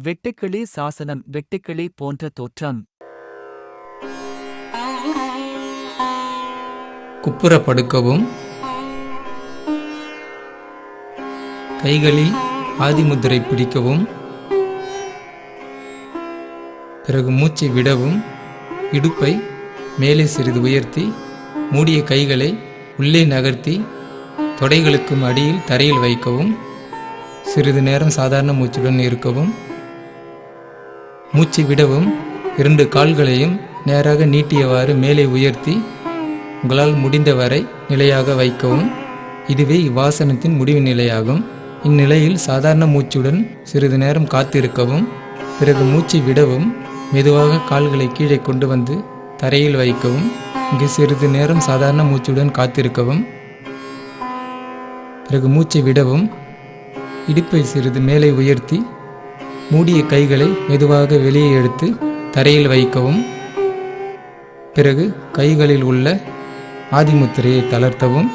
வெட்டுக்கிளி சாசனம் வெட்டுக்கிளி போன்ற தோற்றம். குப்புற படுக்கவும். கைகளில் ஆதிமுத்திரை பிடிக்கவும். பிறகு மூச்சை விடவும். இடுப்பை மேலே சிறிது உயர்த்தி மூடிய கைகளை உள்ளே நகர்த்தி தொடைகளுக்கும் அடியில் தரையில் வைக்கவும். சிறிது நேரம் சாதாரண மூச்சுடன் இருக்கவும். மூச்சை விடவும் இரண்டு கால்களையும் நேராக நீட்டியவாறு மேலே உயர்த்தி உங்களால் முடிந்தவரை நிலையாக வைக்கவும். இதுவே இவ்வாசனத்தின் முடிவு நிலையாகும். இந்நிலையில் சாதாரண மூச்சுடன் சிறிது நேரம் காத்திருக்கவும் பிறகு மூச்சை விடவும் மெதுவாக கால்களை கீழே கொண்டு வந்து தரையில் வைக்கவும் இங்கு சிறிது நேரம் சாதாரண மூச்சுடன் காத்திருக்கவும் பிறகு மூச்சை விடவும் இடுப்பை சிறிது மேலே உயர்த்தி மூடிய கைகளை மெதுவாக வெளியே எடுத்து தரையில் வைக்கவும். பிறகு கைகளில் உள்ள ஆதிமுத்திரையை தளர்த்தவும்.